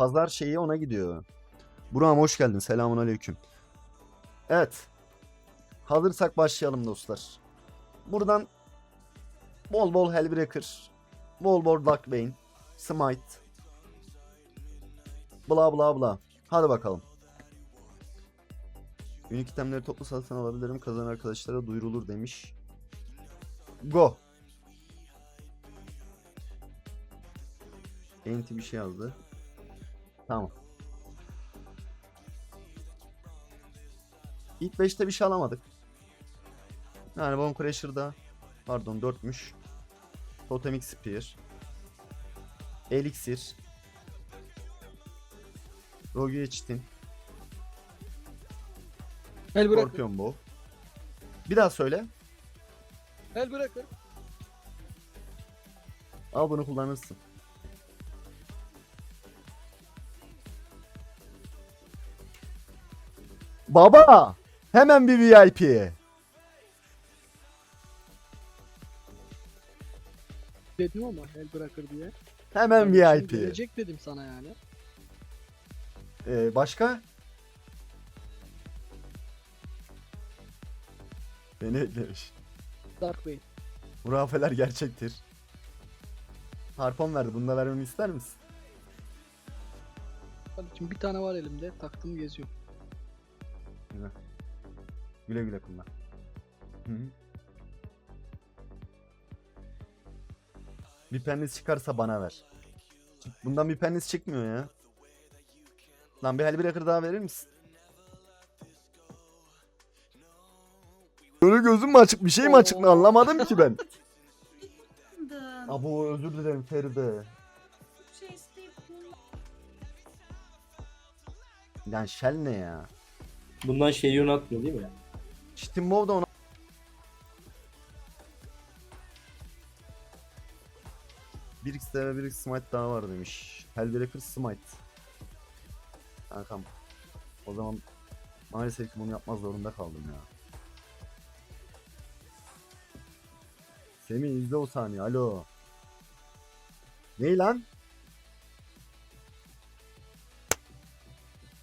pazar şeyi ona gidiyor. Buram hoş geldin. Selamun aleyküm. Evet. Hazırsak başlayalım dostlar. Buradan bol bol Hellbreaker, bol bol Darkbane, Smite, bla bla bla. Hadi bakalım. Unik itemleri toplu satın alabilirim. Kazanan arkadaşlara duyurulur demiş. Go. Enti bir şey yazdı. Tamam. İlk 5'te bir şey alamadık. Yani Bone Crusher'da pardon 4'müş. Totemic Spear. Elixir. Rogue Çitin. El bırakır. Scorpion Bow. Bir daha söyle. El bırakır. Al bunu kullanırsın. Baba! Hemen bir VIP. Dedim ama el bırakır diye. Hemen Yani şimdi VIP. Gelecek dedim sana yani. Ee, başka? Beni eklemiş. Dark Bane. Hurafeler gerçektir. Harpon verdi. Bunu da vermemi ister misin? Kardeşim bir tane var elimde. Taktım geziyorum. Güle güle kullan. Hı -hı. Bir pennis çıkarsa bana ver. Bundan bir pennis çıkmıyor ya. Lan bir Hellbreaker daha verir misin? Böyle gözüm mü açık bir şey mi açık mı anlamadım ki ben. Abo özür dilerim Feride. Şey Lan Shell ne ya? Bundan şeyi yönatmıyor değil mi? Chitin da ona... Bir X ve bir X Smite daha var demiş. Hellbreaker Smite. Kankam. O zaman maalesef ki bunu yapmaz zorunda kaldım ya. Semih izle o saniye. Alo. Ney lan?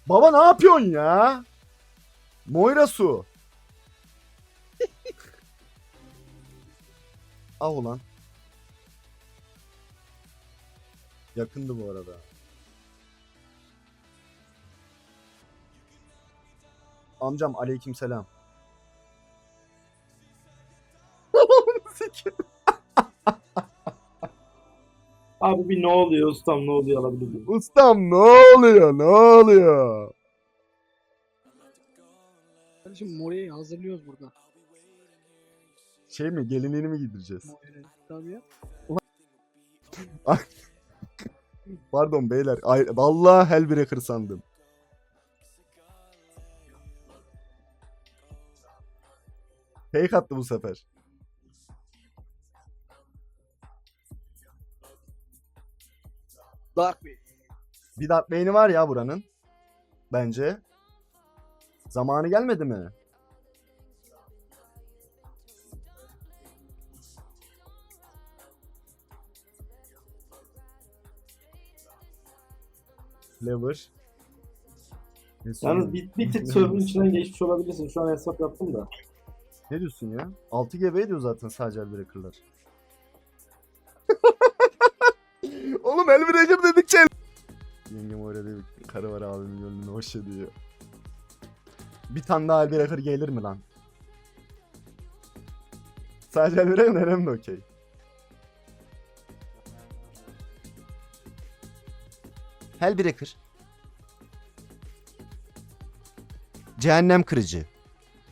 Baba ne yapıyorsun ya? Moira su. Ah ulan. Yakındı bu arada. Amcam aleykümselam. Abi bir ne oluyor ustam ne oluyor alabilir miyim? Ustam ne oluyor? Ne oluyor? Kardeşim Mori'yi hazırlıyoruz burada. Şey mi? Gelinliğini mi giydireceğiz? Mori'yi. Tabii ya. Pardon beyler. Ay, vallahi Hellbreaker sandım. Fake attı bu sefer. Dark Bane. Bir Dark Bane'i var ya buranın. Bence. Zamanı gelmedi mi? Lever. Yalnız bir, bir tık server'ın içinden geçmiş olabilirsin. Şu an hesap yaptım da. Ne diyorsun ya? 6 GB ediyor zaten sadece Hellbreaker'lar. Oğlum Hellbreaker dedikçe Yengem öyle değil. Karı var abimin gönlünü hoş ediyor. Bir tane daha Hellbreaker gelir mi lan? Sadece nerem mi okey? Hellbreaker. Cehennem kırıcı.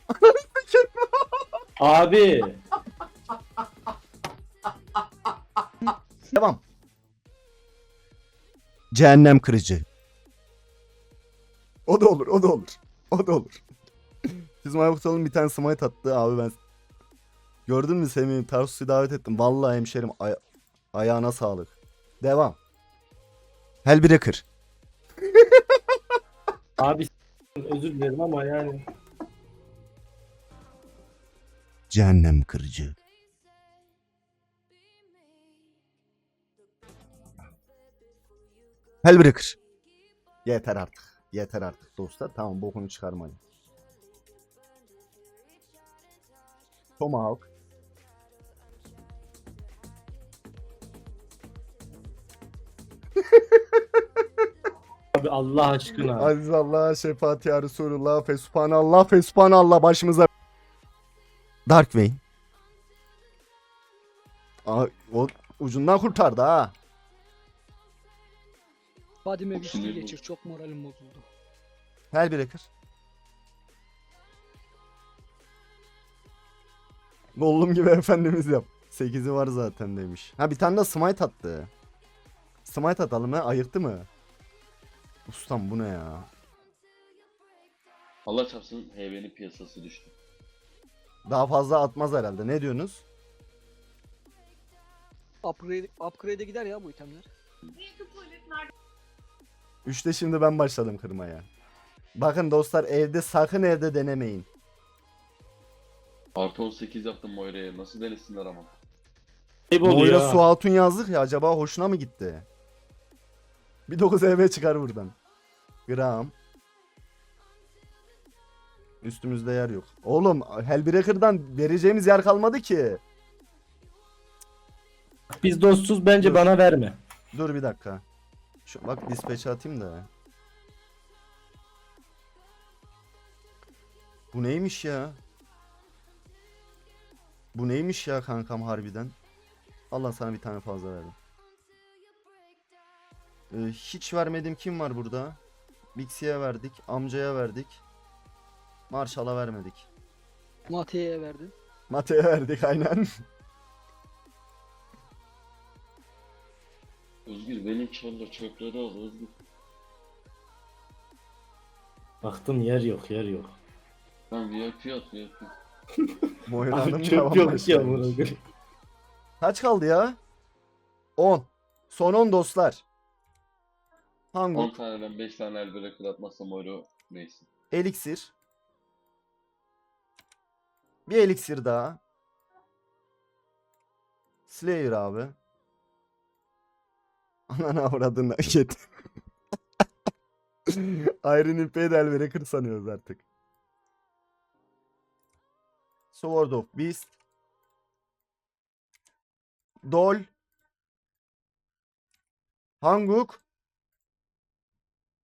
Abi. Devam. Cehennem kırıcı. O da olur, o da olur. O da olur. Bizim Aykut'un bir tane smite attı abi ben. Gördün mü Semih? Tarsus'u davet ettim. Vallahi hemşerim ay- ayağına sağlık. Devam. Hellbreaker. Abi özür dilerim ama yani. Cehennem kırıcı. Hellbreaker. Yeter artık. Yeter artık dostlar. Tamam bokunu çıkarmayın. Tomahawk. Abi Allah aşkına. Aziz Allah, şefaat ya Resulullah, fesubhanallah, fesubhanallah başımıza. Darkwing. Aa, o ucundan kurtardı ha. Badime sinirli geçir. Çok moralim bozuldu. Hellbreaker. Gollum gibi efendimiz yap. 8'i var zaten demiş. Ha bir tane de smite attı. Smite atalım ha ayırttı mı? Ustam bu ne ya? Allah çarpsın HV'nin piyasası düştü. Daha fazla atmaz herhalde. Ne diyorsunuz? Upgrade, upgrade'e gider ya bu itemler. Büyük tuvaletler Üçte şimdi ben başladım kırmaya. Bakın dostlar evde sakın evde denemeyin. Artı 18 yaptım Moira'ya. Nasıl denesinler ama. Oluyor Moira ha. Su Hatun yazdık ya acaba hoşuna mı gitti? Bir 9 EV çıkar buradan. Gram. Üstümüzde yer yok. Oğlum Hellbreaker'dan vereceğimiz yer kalmadı ki. Biz dostuz bence Dur. bana verme. Dur bir dakika. Şu, bak dispatch'e atayım da. Bu neymiş ya? Bu neymiş ya kankam harbiden? Allah sana bir tane fazla verdim. Ee, hiç vermedim kim var burada? Bixi'ye verdik, amcaya verdik. Marshall'a vermedik. Mate'ye verdin. Mate'ye verdik aynen. Özgür benim çarla çöpleri al Özgür. Baktım yer yok yer yok. Ben VIP at VIP. Moira'nın Abi yok ya. Kaç kaldı ya? 10. Son 10 dostlar. 10 Hanguk, taneden 5 tane elbette atmazsam Moira neyse. eliksir. Bir eliksir daha. Slayer abi. Ananı avradını get. Iron Imperial Breaker sanıyoruz artık. Sword of Beast. Dol. Hanguk.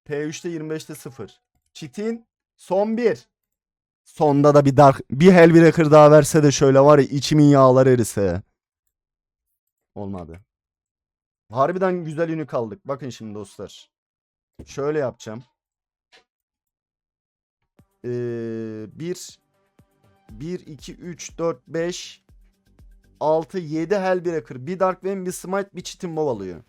P3'te 25'te 0. Çitin. Son 1. Sonda da bir dark bir Hellbreaker daha verse de şöyle var ya içimin yağları erise. Olmadı. Harbiden güzel ünü kaldık. Bakın şimdi dostlar. Şöyle yapacağım. Ee, 1 1 2 3 4 5 6 7 Hellbreaker, bir Dark Vein, bir Smite, bir Chitin Bow alıyor.